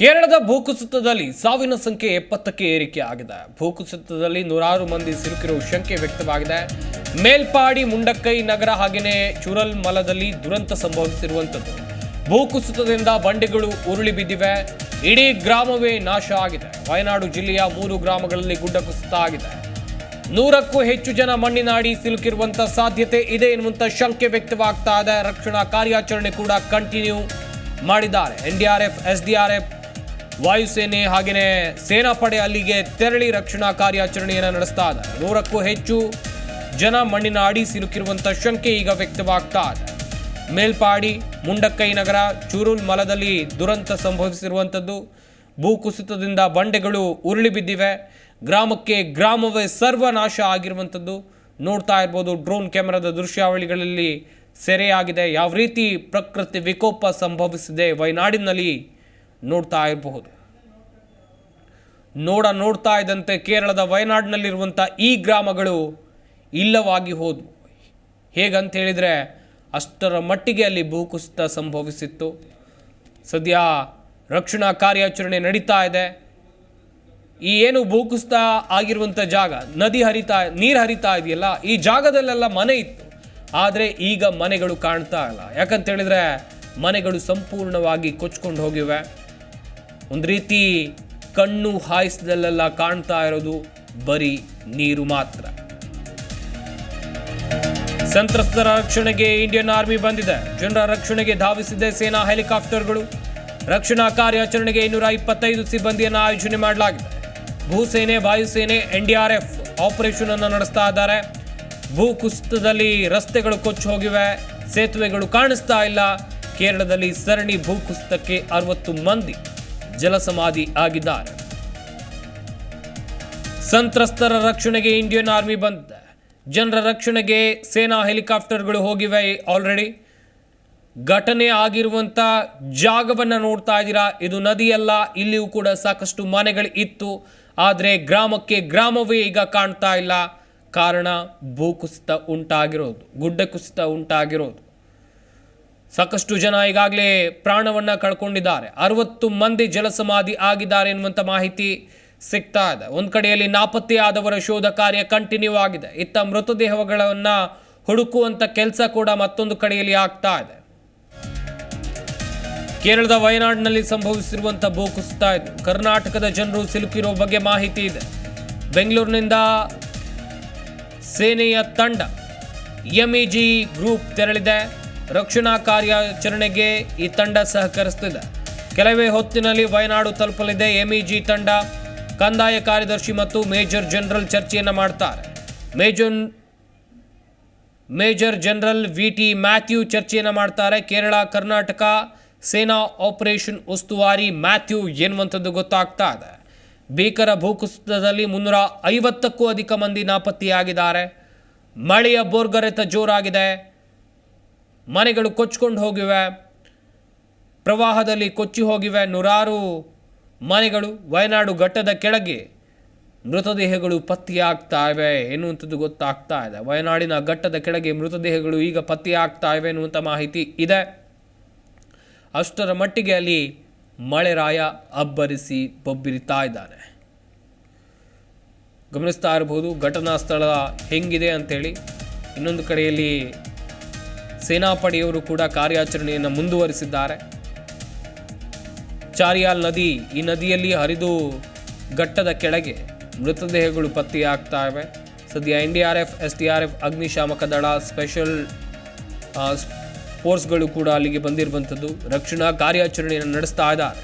ಕೇರಳದ ಭೂಕುಸಿತದಲ್ಲಿ ಸಾವಿನ ಸಂಖ್ಯೆ ಎಪ್ಪತ್ತಕ್ಕೆ ಏರಿಕೆ ಆಗಿದೆ ಭೂಕುಸಿತದಲ್ಲಿ ನೂರಾರು ಮಂದಿ ಸಿಲುಕಿರುವ ಶಂಕೆ ವ್ಯಕ್ತವಾಗಿದೆ. ಮೇಲ್ಪಾಡಿ, ಮುಂಡಕ್ಕೈ ನಗರ ಹಾಗೆಯೇ ಚುರಲ್ ಮಲದಲ್ಲಿ ದುರಂತ ಸಂಭವಿಸಿರುವಂಥದ್ದು. ಭೂಕುಸಿತದಿಂದ ಬಂಡೆಗಳು ಉರುಳಿ ಬಿದ್ದಿವೆ. ಇಡೀ ಗ್ರಾಮವೇ ನಾಶ ಆಗಿದೆ. ವಯನಾಡು ಜಿಲ್ಲೆಯ ಮೂರು ಗ್ರಾಮಗಳಲ್ಲಿ ಗುಡ್ಡ ಕುಸಿತ ಆಗಿದೆ. ನೂರಕ್ಕೂ ಹೆಚ್ಚು ಜನ ಮಣ್ಣಿನಾಡಿ ಸಿಲುಕಿರುವಂತ ಸಾಧ್ಯತೆ ಇದೆ ಎನ್ನುವಂತ ಶಂಕೆ ವ್ಯಕ್ತವಾಗ್ತಾ ಇದೆ. ರಕ್ಷಣಾ ಕಾರ್ಯಾಚರಣೆ ಕೂಡ ಕಂಟಿನ್ಯೂ ಮಾಡಿದ್ದಾರೆ. ಎನ್ಡಿಆರ್ಎಫ್, ಎಸ್ಡಿಆರ್ಎಫ್ ವಾಯುಸೇನೆ ಹಾಗೆಯೇ ಸೇನಾಪಡೆ ಅಲ್ಲಿಗೆ ತೆರಳಿ ರಕ್ಷಣಾ ಕಾರ್ಯಾಚರಣೆಯನ್ನು ನಡೆಸ್ತಾ ಇದೆ ನೂರಕ್ಕೂ ಹೆಚ್ಚು ಜನ ಮಣ್ಣಿನ ಅಡಿ ಸಿಲುಕಿರುವಂತ ಶಂಕೆ ಈಗ ವ್ಯಕ್ತವಾಗ್ತಾ ಇದೆ. ಮೇಲ್ಪಾಡಿ, ಮುಂಡಕ್ಕೈ ನಗರ, ಚೂರುಲ್ ಮಲದಲ್ಲಿ ದುರಂತ ಸಂಭವಿಸಿರುವಂಥದ್ದು ಭೂಕುಸಿತದಿಂದ ಬಂಡೆಗಳು ಉರುಳಿ ಬಿದ್ದಿವೆ. ಗ್ರಾಮಕ್ಕೆ ಗ್ರಾಮವೇ ಸರ್ವನಾಶ ಆಗಿರುವಂಥದ್ದು ನೋಡ್ತಾ ಇರ್ಬೋದು, ಡ್ರೋನ್ ಕ್ಯಾಮೆರಾದ ದೃಶ್ಯಾವಳಿಗಳಲ್ಲಿ ಸೆರೆಯಾಗಿದೆ. ಯಾವ ರೀತಿ ಪ್ರಕೃತಿ ವಿಕೋಪ ಸಂಭವಿಸಿದೆ ವಯನಾಡಿನಲ್ಲಿ ನೋಡ್ತಾ ಇರಬಹುದು. ನೋಡ ನೋಡ್ತಾ ಇದ್ದಂತೆ ಕೇರಳದ ವಯನಾಡಿನಲ್ಲಿರುವಂಥ ಈ ಗ್ರಾಮಗಳು ಇಲ್ಲವಾಗಿ ಹೋದವು ಹೇಗಂತ ಹೇಳಿದರೆ ಅಷ್ಟರ ಮಟ್ಟಿಗೆ ಅಲ್ಲಿ ಭೂಕುಸಿತ ಸಂಭವಿಸಿತ್ತು. ಸದ್ಯ ರಕ್ಷಣಾ ಕಾರ್ಯಾಚರಣೆ ನಡೀತಾ ಇದೆ. ಈ ಏನು ಭೂಕುಸಿತ ಆಗಿರುವಂಥ ಜಾಗ, ನದಿ ಹರಿತಾ, ನೀರು ಹರಿತಾ ಇದೆಯಲ್ಲ, ಈ ಜಾಗದಲ್ಲೆಲ್ಲ ಮನೆ ಇತ್ತು. ಆದರೆ ಈಗ ಮನೆಗಳು ಕಾಣ್ತಾ ಇಲ್ಲ. ಯಾಕಂತ ಹೇಳಿದ್ರೆ ಮನೆಗಳು ಸಂಪೂರ್ಣವಾಗಿ ಕೊಚ್ಕೊಂಡು ಹೋಗಿವೆ. ಒಂದು ರೀತಿ ಕಣ್ಣು ಹಾಯಿಸಿದಲ್ಲೆಲ್ಲ ಕಾಣ್ತಾ ಇರೋದು ಬರೀ ನೀರು ಮಾತ್ರ. ಸಂತ್ರಸ್ತರ ರಕ್ಷಣೆಗೆ ಇಂಡಿಯನ್ ಆರ್ಮಿ ಬಂದಿದೆ. ಜನರ ರಕ್ಷಣೆಗೆ ಧಾವಿಸಿದೆ ಸೇನಾ ಹೆಲಿಕಾಪ್ಟರ್ಗಳು. ರಕ್ಷಣಾ ಕಾರ್ಯಾಚರಣೆಗೆ ಇನ್ನೂರ ಇಪ್ಪತ್ತೈದು ಸಿಬ್ಬಂದಿಯನ್ನು ಆಯೋಜನೆ ಮಾಡಲಾಗಿದೆ. ಭೂಸೇನೆ, ವಾಯುಸೇನೆ ಎನ್ಡಿಆರ್ಎಫ್ ಆಪರೇಷನ್ ಅನ್ನು ನಡೆಸ್ತಾ ಇದ್ದಾರೆ. ಭೂ ಕುಸಿತದಲ್ಲಿ ರಸ್ತೆಗಳು ಕೊಚ್ಚಿ ಹೋಗಿವೆ. ಸೇತುವೆಗಳು ಕಾಣಿಸ್ತಾ ಇಲ್ಲ. ಕೇರಳದಲ್ಲಿ ಸರಣಿ ಭೂಕುಸಿತಕ್ಕೆ ಅರವತ್ತು ಮಂದಿ ಜಲಸಮಾಧಿ ಆಗಿದ್ದಾರೆ. ಸಂತ್ರಸ್ತರ ರಕ್ಷಣೆಗೆ ಇಂಡಿಯನ್ ಆರ್ಮಿ ಬಂದಿದೆ. ಜನರ ರಕ್ಷಣೆಗೆ ಸೇನಾ ಹೆಲಿಕಾಪ್ಟರ್ಗಳು ಹೋಗಿವೆ ಆಲ್ರೆಡಿ. ಘಟನೆ ಆಗಿರುವಂಥ ಜಾಗವನ್ನು ನೋಡ್ತಾ ಇದ್ದೀರಾ? ಇದು ನದಿಯಲ್ಲ, ಇಲ್ಲಿಯೂ ಕೂಡ ಸಾಕಷ್ಟು ಮನೆಗಳು ಇತ್ತು. ಆದರೆ ಗ್ರಾಮಕ್ಕೆ ಗ್ರಾಮವೇ ಈಗ ಕಾಣ್ತಾ ಇಲ್ಲ. ಕಾರಣ ಭೂಕುಸಿತ ಉಂಟಾಗಿರೋದು, ಗುಡ್ಡ ಕುಸಿತ ಉಂಟಾಗಿರೋದು. ಸಾಕಷ್ಟು ಜನ ಈಗಾಗಲೇ ಪ್ರಾಣವನ್ನು ಕಳ್ಕೊಂಡಿದ್ದಾರೆ. ಅರವತ್ತು ಮಂದಿ ಜಲಸಮಾಧಿ ಆಗಿದ್ದಾರೆ ಎನ್ನುವಂಥ ಮಾಹಿತಿ ಸಿಗ್ತಾ ಇದೆ. ಒಂದು ಕಡೆಯಲ್ಲಿ ನಾಪತ್ತೆಯಾದವರ ಶೋಧ ಕಾರ್ಯ ಕಂಟಿನ್ಯೂ ಆಗಿದೆ. ಇತ್ತ ಮೃತದೇಹಗಳನ್ನು ಹುಡುಕುವಂಥ ಕೆಲಸ ಕೂಡ ಮತ್ತೊಂದು ಕಡೆಯಲ್ಲಿ ಆಗ್ತಾ ಇದೆ. ಕೇರಳದ ವಯನಾಡಿನಲ್ಲಿ ಸಂಭವಿಸಿರುವಂಥ ಭೂಕುಸಿತ ಇದು ಕರ್ನಾಟಕದ ಜನರು ಸಿಲುಕಿರೋ ಬಗ್ಗೆ ಮಾಹಿತಿ ಇದೆ. ಬೆಂಗಳೂರಿನಿಂದ ಸೇನೆಯ ತಂಡ ಎಂಇಜಿ ಗ್ರೂಪ್ ತೆರಳಿದೆ. ರಕ್ಷಣಾ ಕಾರ್ಯಾಚರಣೆಗೆ ಈ ತಂಡ ಸಹಕರಿಸುತ್ತಿದೆ. ಕೆಲವೇ ಹೊತ್ತಿನಲ್ಲಿ ವಯನಾಡು ತಲುಪಲಿದೆ. ಎಂಇಜಿ ತಂಡ ಕಂದಾಯ ಕಾರ್ಯದರ್ಶಿ ಮತ್ತು ಮೇಜರ್ ಜನರಲ್ ಚರ್ಚೆಯನ್ನು ಮಾಡ್ತಾರೆ. Major major general V T Mathew ಚರ್ಚೆಯನ್ನು ಮಾಡ್ತಾರೆ. ಕೇರಳ, ಕರ್ನಾಟಕ ಸೇನಾ ಆಪರೇಷನ್ ಉಸ್ತುವಾರಿ ಮ್ಯಾಥ್ಯೂ ಎನ್ನುವಂಥದ್ದು ಗೊತ್ತಾಗ್ತಾ ಇದೆ. ಭೀಕರ ಭೂಕುಸಿತದಲ್ಲಿ ಮುನ್ನೂರ ಐವತ್ತಕ್ಕೂ ಅಧಿಕ ಮಂದಿ ನಾಪತ್ತೆಯಾಗಿದ್ದಾರೆ. ಮಳೆಯ ಬೋರ್ಗರೆತ ಜೋರಾಗಿದೆ. ಮನೆಗಳು ಕೊಚ್ಕೊಂಡು ಹೋಗಿವೆ. ಪ್ರವಾಹದಲ್ಲಿ ಕೊಚ್ಚಿ ಹೋಗಿವೆ. ನೂರಾರು ಮನೆಗಳು ವಯನಾಡು ಘಟ್ಟದ ಕೆಳಗೆ ಮೃತದೇಹಗಳು ಪತ್ತೆಯಾಗ್ತಾ ಇವೆ ಎನ್ನುವಂಥದ್ದು ಗೊತ್ತಾಗ್ತಾ ಇದೆ. ವಯನಾಡಿನ ಘಟ್ಟದ ಕೆಳಗೆ ಮೃತದೇಹಗಳು ಈಗ ಪತ್ತೆಯಾಗ್ತಾ ಇವೆ ಎನ್ನುವಂಥ ಮಾಹಿತಿ ಇದೆ. ಅಷ್ಟರ ಮಟ್ಟಿಗೆ ಅಲ್ಲಿ ಮಳೆರಾಯ ಅಬ್ಬರಿಸಿ ಬೊಬ್ಬಿರಿತಾ ಇದ್ದಾನೆ. ಗಮನಿಸ್ತಾ ಇರಬಹುದು ಘಟನಾ ಸ್ಥಳ ಹೆಂಗಿದೆ ಅಂಥೇಳಿ ಇನ್ನೊಂದು ಕಡೆಯಲ್ಲಿ ಸೇನಾಪಡೆಯವರು ಕೂಡ ಕಾರ್ಯಾಚರಣೆಯನ್ನು ಮುಂದುವರಿಸಿದ್ದಾರೆ. ಚಾರಿಯಾಲ್ ನದಿ ಈ ನದಿಯಲ್ಲಿ ಹರಿದು ಘಟ್ಟದ ಕೆಳಗೆ ಮೃತದೇಹಗಳು ಪತ್ತೆಯಾಗ್ತಾ ಇವೆ ಸದ್ಯ N D R F, S D R F, ಅಗ್ನಿಶಾಮಕ ದಳ, ಸ್ಪೆಷಲ್ ಫೋರ್ಸ್ಗಳು ಕೂಡ ಅಲ್ಲಿಗೆ ಬಂದಿರುವಂಥದ್ದು. ರಕ್ಷಣಾ ಕಾರ್ಯಾಚರಣೆಯನ್ನು ನಡೆಸ್ತಾ ಇದ್ದಾರೆ.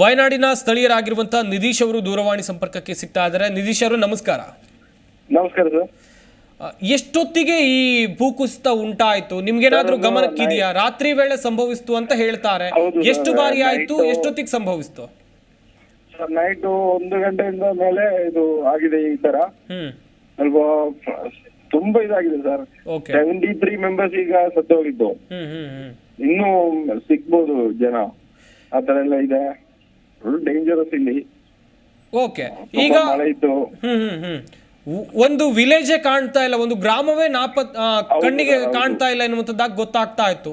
ವಯನಾಡಿನ ಸ್ಥಳೀಯರಾಗಿರುವಂತಹ ನಿಧೀಶ್ ಅವರು ದೂರವಾಣಿ ಸಂಪರ್ಕಕ್ಕೆ ಸಿಗ್ತಾ ಇದ್ದಾರೆ ನಿಧೀಶ್ ಅವರು ನಮಸ್ಕಾರ. ನಮಸ್ಕಾರ ಸರ್. ಎಷ್ಟೊತ್ತಿಗೆ ಈ ಭೂಕುಸಿತ ಉಂಟಾಯ್ತು? ನಿಮ್ಗೇನಾದ್ರೂ ಗಮನಕ್ಕಿದೆಯಾ ರಾತ್ರಿ ವೇಳೆ ಸಂಭವಿಸ್ತು ಅಂತ ಹೇಳ್ತಾರೆ. ಎಷ್ಟು ಬಾರಿ ಆಯ್ತು? ಎಷ್ಟೊತ್ತಿಗೆ ಸಂಭವಿಸ್ತು? ಸರ್ ನೈಟ್ ಒಂದು ಗಂಟೆಯಿಂದ ಮೇಲೆ ಇದು ಆಗಿದೆ ಈ ತರ ಹ್ಮ್. ಅಲ್ವಾ ತುಂಬಾ ಇದಾಗಿದೆ sir. Okay. Seventy three members ಈಗ ಸತ್ತೋಗಿದ್ದು. ಇನ್ನು ಹ್ಮ್ ಹ್ಮ್ ಹ್ಮ್. ಇನ್ನೂ ಸಿಗ್ಬೋದು ಜನ. ಆತರ ತರ ಎಲ್ಲ ಇದೆ. ಡೇಂಜರಸ್ ಇಲ್ಲಿ. ಓಕೆ ಈಗ ಮಳೆ ಇತ್ತು. ಹ್ಮ್ ಹ್ಮ್ ಹ್ಮ್. ಒಂದು ವಿಲೇಜೇ ಕಾಣ್ತಾ ಇಲ್ಲ ಒಂದು ಗ್ರಾಮವೇ ನಾಪತ್ ಆ, ಕಣ್ಣಿಗೆ. ಕಾಣ್ತಾ ಇಲ್ಲ ಎನ್ನುವಂಥದ್ದಾಗಿ ಗೊತ್ತಾಗ್ತಾ ಇತ್ತು.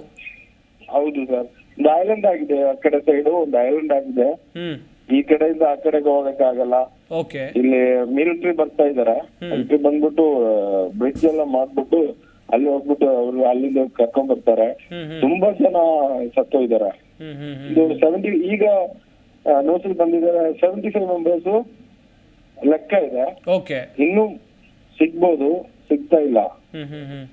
ಹೌದು ಸರ್. ಒಂದು ಐಲ್ಯಾಂಡ್ ಆಗಿದೆ ಆ ಕಡೆ ಸೈಡ್ ಒಂದು ಐಲ್ಯಾಂಡ್ ಆಗಿದೆ. ಹ್ಮ್. ಈ ಕಡೆಯಿಂದ ಆ ಕಡೆಗೆ ಹೋಗಕ್ಕಾಗಲ್ಲ. ಓಕೆ ಇಲ್ಲಿ ಮಿಲಿಟರಿ ಬರ್ತಾ ಇದಾರೆ. ಮಿಲಿಟರಿ ಬಂದ್ಬಿಟ್ಟು ಬ್ರಿಡ್ಜ್ ಎಲ್ಲ ಮಾಡ್ಬಿಟ್ಟು ಅಲ್ಲಿ ಹೋಗ್ಬಿಟ್ಟು ಅವ್ರು ಅಲ್ಲಿಂದ ಕರ್ಕೊಂಡ್ ಬರ್ತಾರೆ. ಹ್ಮ್ ಹ್ಮ್. ತುಂಬಾ ಜನ ಸತ್ತೋಗಿದ್ದಾರೆ. ಹ್ಮ್ ಹ್ಮ್ ಹ್ಮ್. ಇದು ಸೆವೆಂಟಿ ಈಗ ನೋಟಿಸ್ ಬಂದಿದ್ದಾರೆ ಸೆವೆಂಟಿ ಫೈವ್ ಮೆಂಬರ್ಸ್ ಲೆಕ್ಕ ಇದೆ. ಓಕೆ. ಇನ್ನು ಸಿಗ್ಬೋದು ಸಿಗ್ತಾ ಇಲ್ಲ. ಹ್ಮ್ ಹ್ಮ್ ಹ್ಮ್.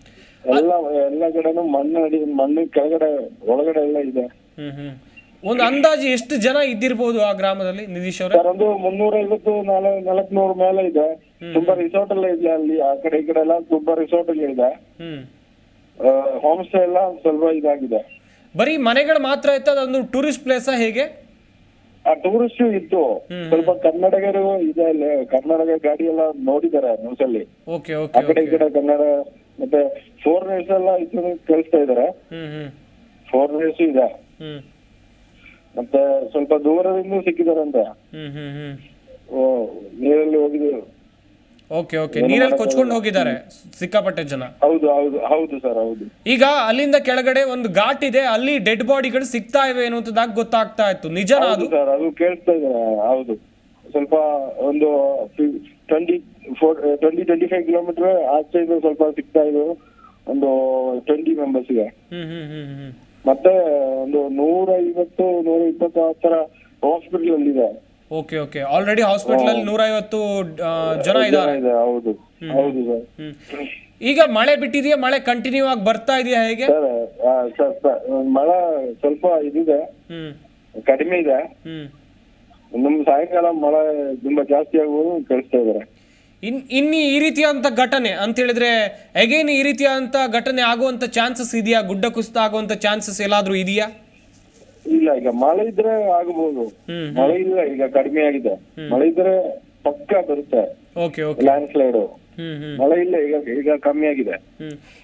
ಎಲ್ಲ ಎಲ್ಲ ಕಡೆನೂ ಮಣ್ಣು ಅಡಿ ಮಣ್ಣು ಕೆಳಗಡೆ ಒಳಗಡೆ ಎಲ್ಲ ಇದೆ. ಹ್ಮ್ ಹ್ಮ್. ಒಂದು ಅಂದಾಜು ಎಷ್ಟು ಜನ ಇದ್ದಿರಬಹುದು ಆ ಗ್ರಾಮದಲ್ಲಿ ನಿಧೀಶ್ ಅವರೇ? ಸರ್ ಒಂದು ಮುನ್ನೂರ ಐವತ್ತು ನಾಲ್ ನಾಲ್ಕುನೂರು ಮೇಲೆ ಇದೆ. ತುಂಬಾ ರಿಸಾರ್ಟ್ ಎಲ್ಲ ಇದೆ ಅಲ್ಲಿ. ಆ ಕಡೆ ಈ ಕಡೆ ಎಲ್ಲ ತುಂಬಾ ರಿಸಾರ್ಟ್ ಎಲ್ಲ ಇದೆ. ಹ್ಮ್. ಹೋಮ್ ಸ್ಟೇ ಎಲ್ಲ ಸ್ವಲ್ಪ ಇದಾಗಿದೆ. ಬರೀ ಮನೆಗಳು ಮಾತ್ರ ಇತ್ತು ಅದೊಂದು ಟೂರಿಸ್ಟ್ ಪ್ಲೇಸಾ ಹೇಗೆ? ಟೂರಿಸ್ಟ್ ಇತ್ತು. ಸ್ವಲ್ಪ ಕನ್ನಡಿಗರು ಇದೆ ಅಲ್ಲಿ. ಕರ್ನಾಟಕ ಗಾಡಿ ಎಲ್ಲ ನೋಡಿದಾರೆ ನ್ಯೂಸ್ ಅಲ್ಲಿ. ಆ ಕಡೆ ಈ ಕಡೆ ಕನ್ನಡ ಮತ್ತೆ ಫೋರ್ನರ್ಸ್ ಎಲ್ಲ ಇದನ್ನ ಕಳಿಸ್ತಾ ಇದಾರೆ ಫೋರ್ನರ್ಸ್ ಇದೆ. ಮತ್ತೆ ಸ್ವಲ್ಪ ದೂರದಿಂದ ಸಿಕ್ಕಿದಾರಂತೆ ನೀರಲ್ಲಿ ಹೋಗಿದ್ರು. ಓಕೆ ಓಕೆ ನೀರಲ್ಲಿ ಕೊಚ್ಕೊಂಡು ಹೋಗಿದ್ದಾರೆ ಸಿಕ್ಕಾಪಟ್ಟೆ ಜನ. ಹೌದು ಹೌದು ಹೌದು ಸರ್ ಹೌದು. ಈಗ ಅಲ್ಲಿಂದ ಕೆಳಗಡೆ ಒಂದು ಘಾಟ್ ಇದೆ ಅಲ್ಲಿ ಡೆಡ್ ಬಾಡಿಗಳು ಸಿಗ್ತಾ ಇವೆ ಅನ್ನುವಂಥದ್ದಾಗಿ ಗೊತ್ತಾಗ್ತಾ ಇತ್ತು. ನಿಜ ಅದು? ಹೌದು ಸರ್ ಅದು ಕೇಳಿಸ್ತಾ ಇದೆ ಹೌದು. ಸ್ವಲ್ಪ ಒಂದು twenty four twenty twenty five kilometre ಆಚೆ ಇದು ಸ್ವಲ್ಪ ಸಿಗ್ತಾ ಇದ್ದು ಒಂದು ಟ್ವೆಂಟಿ ಮೆಂಬರ್ಸ್ ಹ್ಮ್ ಹ್ಮ್ ಹ್ಮ್ ಹ್ಮ್. ಮತ್ತೆ ಒಂದು ನೂರ ಐವತ್ತು ನೂರ ಇಪ್ಪತ್ತು ಆ ತರ ಹಾಸ್ಪಿಟಲ್ ಅಲ್ಲಿ ಇದೆ. ಓಕೆ ಓಕೆ ಆಲ್ರೆಡಿ ಹಾಸ್ಪಿಟಲ್ ಅಲ್ಲಿ ನೂರೈವತ್ತು ಜನ ಇದ್ದಾರೆ. ಇದೆ ಹೌದು. ಹೌದು ಸರ್. ಈಗ ಮಳೆ ಬಿಟ್ಟಿದೆಯಾ? ಮಳೆ ಕಂಟಿನ್ಯೂ ಆಗಿ ಬರ್ತಾ ಇದೆಯಾ ಹೇಗೆ? ಸರ್ ಆ, ಸರ್ ಸರ್, ಮಳೆ ಸ್ವಲ್ಪ ಇದಿದೆ. ಹ್ಮ್. ಕಡಿಮೆ ಇದೆ. ಹ್ಮ್. ನಮ್ ಸಾಯಂಕಾಲ ಮಳೆ ತುಂಬಾ ಜಾಸ್ತಿ ಆಗುವುದು ಕಳಿಸ್ತಾ ಇದಾರೆ ಇನ್ ಇನ್ನು ಈ ರೀತಿಯಾದಂಥ ಘಟನೆ ಅಂತ ಹೇಳಿದ್ರೆ ಅಗೇನ್ ಈ ರೀತಿಯಾದಂಥ ಘಟನೆ ಆಗುವಂತ ಚಾನ್ಸಸ್ ಇದೆಯಾ? ಗುಡ್ಡ ಕುಸಿತ ಆಗುವಂತ ಚಾನ್ಸಸ್ ಎಲ್ಲಾದ್ರೂ ಇದೆಯಾ? ಇಲ್ಲ ಈಗ ಮಳೆ ಇದ್ರೆ ಆಗಬಹುದು ಮಳೆ ಇಲ್ಲ ಈಗ ಕಡಿಮೆ ಆಗಿದೆ. ಮಳೆ ಇದ್ರೆ ಪಕ್ಕ ಬರುತ್ತೆ. ಲ್ಯಾಂಡ್ ಸ್ಲೈಡ್ ಮಳೆ ಇಲ್ಲ ಈಗ ಈಗ ಕಮ್ಮಿ ಆಗಿದೆ.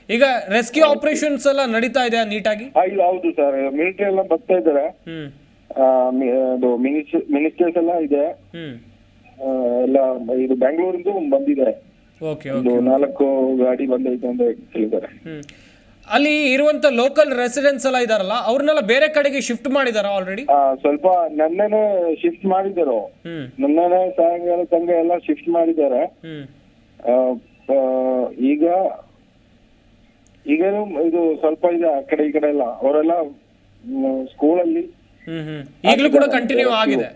ಈಗ ರೆಸ್ಕ್ಯೂ ಆಪರೇಷನ್ಸ್ ಎಲ್ಲ ನಡೀತಾ ಇದೆ ನೀಟಾಗಿ? ಇಲ್ಲ ಹೌದು ಸರ್. ಮಿಲಿಟರಿ ಎಲ್ಲ ಬರ್ತಾ ಇದ್ದಾರೆ. ಅದು ಮಿನಿಸ್ಟರ್ಸ್ ಎಲ್ಲ ಇದೆ. ಎಲ್ಲ ಇದು ಬೆಂಗಳೂರಿಂದ ಬಂದಿದೆ. ಒಂದು ನಾಲ್ಕು ಗಾಡಿ ಬಂದೈತೆ ಅಂತ ಹೇಳಿದ್ದಾರೆ. ಅಲ್ಲಿ ಇರುವಂತ ಲೋಕಲ್ ರೆಸಿಡೆನ್ಸ್ ಎಲ್ಲ ಇದಾರಲ್ಲ ಅವ್ರನ್ನೆಲ್ಲ ಬೇರೆ ಕಡೆಗೆ ಶಿಫ್ಟ್ ಮಾಡಿದಾರ ಆಲ್ರೆಡಿ ಆ, ಸ್ವಲ್ಪ ನನ್ನೇನೆ ಶಿಫ್ಟ್ ಮಾಡಿದರು ಹ್ಮ್. ನನ್ನೇನೆ ಸಾಯಂಕಾಲ ತಂಗ ಎಲ್ಲ ಶಿಫ್ಟ್ ಮಾಡಿದ್ದಾರೆ. ಹ್ಮ್. ಆ, ಆ, ಈಗ ಈಗೇನು ಇದು ಸ್ವಲ್ಪ ಇದೆ ಆ ಕಡೆ ಈ ಕಡೆ ಎಲ್ಲ. ಅವರೆಲ್ಲ ಸ್ಕೂಲಲ್ಲಿ ಹ್ಮ್ ಹ್ಮ್. ಈಗಲೂ ಕೂಡ ಕಂಟಿನ್ಯೂ ಆಗಿದೆ?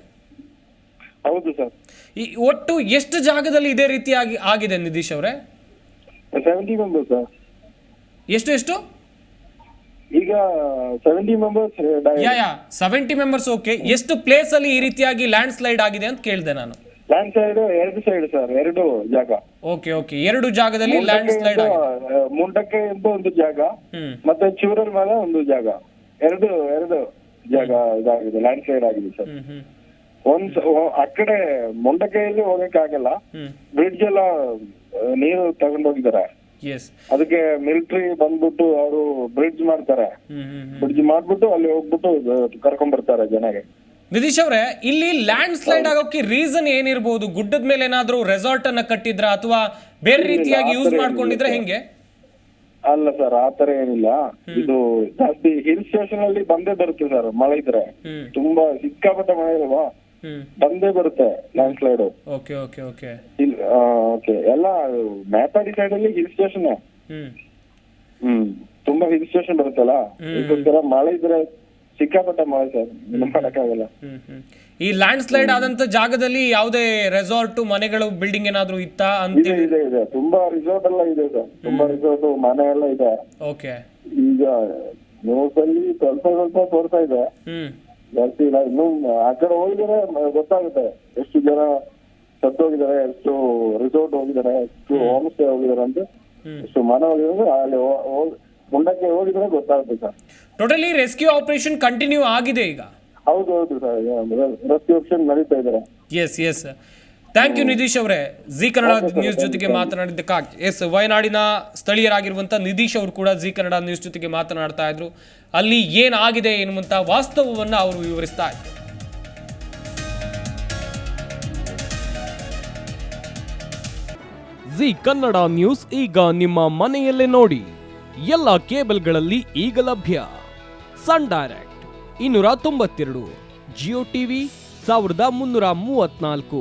ಹೌದು ಸರ್. ಈ ಒಟ್ಟು ಎಷ್ಟು ಜಾಗದಲ್ಲಿ ಇದೇ ರೀತಿಯಾಗಿ ಆಗಿದೆ ನಿತೀಶ್ ಅವರೇ? Seventy members sir. ಎಷ್ಟು ಎಷ್ಟು? ಈಗ seventy members yeah yeah seventy members okay ಎಷ್ಟು ಪ್ಲೇಸ್ ಅಲ್ಲಿ ಈ ರೀತಿಯಾಗಿ ಲ್ಯಾಂಡ್ ಸ್ಲೈಡ್ ಆಗಿದೆ ಅಂತ ಕೇಳಿದೆ ನಾನು. ಲ್ಯಾಂಡ್ ಸ್ಲೈಡ್ ಎರಡು ಸೈಡ್ ಸರ್ ಎರಡು ಜಾಗ. ಓಕೆ ಓಕೆ ಎರಡು ಜಾಗದಲ್ಲಿ ಲ್ಯಾಂಡ್ ಸ್ಲೈಡ್ ಆಗಿದೆ. ಆ, ಮುಂಡಕ್ಕೆ ಅಂತ ಒಂದು ಜಾಗ. ಮತ್ತೆ ಚೂರಲ್ ಮೇಲೆ ಒಂದು ಜಾಗ. ಎರಡು ಎರಡು ಜಾಗ ಇದಾಗಿದೆ ಲ್ಯಾಂಡ್ ಸ್ಲೈಡ್ ಆಗಿದೆ ಸರ್ ಒಂದ್ ಆ ಕಡೆ ಮುಂಡಕೆಯಲ್ಲಿ ಹೋಗಕ್ ಆಗಲ್ಲ ಬ್ರಿಡ್ಜ್ ಎಲ್ಲ ಆ, ನೀರು ತಗೊಂಡೋಗಿದ್ದಾರೆ. ಎಸ್ ಅದಕ್ಕೆ ಮಿಲಿಟರಿ ಬಂದ್ಬಿಟ್ಟು ಅವರು ಬ್ರಿಡ್ಜ್ ಮಾಡ್ತಾರೆ. ಬ್ರಿಡ್ಜ್ ಮಾಡ್ಬಿಟ್ಟು ಅಲ್ಲಿ ಹೋಗ್ಬಿಟ್ಟು ಕರ್ಕೊಂಡ್ ಬರ್ತಾರೆ ಜನಗೆ. ನಿತೀಶ್ ಅವರೇ ಇಲ್ಲಿ ಲ್ಯಾಂಡ್ ಸ್ಲೈಡ್ ಆಗೋಕೆ ರೀಸನ್ ಏನಿರಬಹುದು ಗುಡ್ಡದ ಮೇಲೆ ಏನಾದ್ರೂ ರೆಸಾರ್ಟ್ ಅನ್ನ ಕಟ್ಟಿದ್ರ ಅಥವಾ ಬೇರೆ ರೀತಿಯಾಗಿ ಯೂಸ್ ಮಾಡ್ಕೊಂಡಿದ್ರೆ ಹೆಂಗೆ? ಅಲ್ಲ ಸರ್ ಆತರ ಏನಿಲ್ಲ. ಇದು ಜಾಸ್ತಿ ಹಿಲ್ ಸ್ಟೇಷನ್ ಅಲ್ಲಿ ಬಂದೇ ಬರುತ್ತೆ ಸರ್ ಮಳೆ ಇದ್ರೆ. ತುಂಬಾ ಸಿಕ್ಕಾಪಟ್ಟೆ ಮಳೆ ಇಲ್ವಾ? ಬಂದೇ ಬರುತ್ತೆ landslide. Okay okay okay. Okay. ಎಲ್ಲ ಮ್ಯಾಪಾಡಿ ಸೈಡ್ ಅಲ್ಲಿ ಹಿಲ್ ಸ್ಟೇಷನ್ ಹ್ಮ್. ತುಂಬಾ ಹಿಲ್ ಸ್ಟೇಷನ್ ಬರುತ್ತಲ್ಲ? ಇದಕ್ಕೋಸ್ಕರ ಮಳೆ ಇದ್ರೆ ಸಿಕ್ಕಾಪಟ್ಟೆ ಮಳೆ ಸರ್. ಮಾಡಕ್ಕಾಗಲ್ಲ. ಈ ಲ್ಯಾಂಡ್ ಸ್ಲೈಡ್ ಆದಂತ ಜಾಗದಲ್ಲಿ ಯಾವುದೇ ರೆಸಾರ್ಟ್ ಮನೆಗಳು ಬಿಲ್ಡಿಂಗ್ ಏನಾದ್ರು ಇತ್ತಾ ಅಂತ ಇದೆ ಇದೆ ಇದೆ. ತುಂಬಾ ರಿಸಾರ್ಟ್ ಎಲ್ಲ ಇದೆ ಸರ್. ತುಂಬಾ ರಿಸಾರ್ಟ್ ಮನೆ ಎಲ್ಲ ಇದೆ. ಓಕೆ. ಈಗ ನ್ಯೂಸ್ ಅಲ್ಲಿ ಸ್ವಲ್ಪ ಸ್ವಲ್ಪ ತೋರ್ತಾ ಇದೆ. ಹ್ಮ್. ಜಾಸ್ತಿ ಇಲ್ಲ. ಇನ್ನು ಆ ಕಡೆ ಹೋಗಿದ್ರೆ ಗೊತ್ತಾಗುತ್ತೆ. ಎಷ್ಟು ಜನ ಸತ್ತೋಗಿದ್ದಾರೆ ಎಷ್ಟು ರಿಸೋರ್ಟ್ ಹೋಗಿದ್ದಾರೆ ಎಷ್ಟು ಹೋಮ್. ಸ್ಟೇ ಹೋಗಿದ್ದಾರೆ ಅಂತ. ಎಷ್ಟು ಮನ ಹೋಗಿದ್ರೆ ಅಲ್ಲಿ ಮುಂಡಕ್ಕೆ ಹೋಗಿದ್ರೆ ಗೊತ್ತಾಗುತ್ತೆ sir. Totally rescue operation continue ಆಗಿದೆ ಈಗ. ಹೌದು ಹೌದು ಸರ್. ರೆಸ್ಕ್ಯೂ ಆಪ್ಷನ್ ನಡೀತಾ ಇದ್ದಾರೆ. Yes yes thank you Nidhish ಅವರೇ. ಜಿ ಕನ್ನಡ ನ್ಯೂಸ್ ಜೊತೆಗೆ ಮಾತನಾಡಿದ್ದಕ್ಕಾಗಿ. ಎಸ್ ವಯನಾಡಿನ ಸ್ಥಳೀಯರಾಗಿರುವಂಥ ನಿಧೀಶ್ ಅವರು ಕೂಡ ಜಿ ಕನ್ನಡ ನ್ಯೂಸ್ ಜೊತೆಗೆ ಮಾತನಾಡ್ತಾ ಇದ್ರು. ಅಲ್ಲಿ ಏನಾಗಿದೆ ಎನ್ನುವಂಥ ವಾಸ್ತವವನ್ನು ಅವರು ವಿವರಿಸ್ತಾ ಇದ್ರು. ಜಿ ಕನ್ನಡ ನ್ಯೂಸ್ ಈಗ ನಿಮ್ಮ ಮನೆಯಲ್ಲೇ ನೋಡಿ. ಎಲ್ಲ ಕೇಬಲ್ಗಳಲ್ಲಿ ಈಗ ಲಭ್ಯ. ಸನ್ ಡೈರೆಕ್ಟ್ ಇನ್ನೂರ ತೊಂಬತ್ತೆರಡು ಜಿಯೋ ಟಿವಿ ಸಾವಿರದ ಮುನ್ನೂರ ಮೂವತ್ನಾಲ್ಕು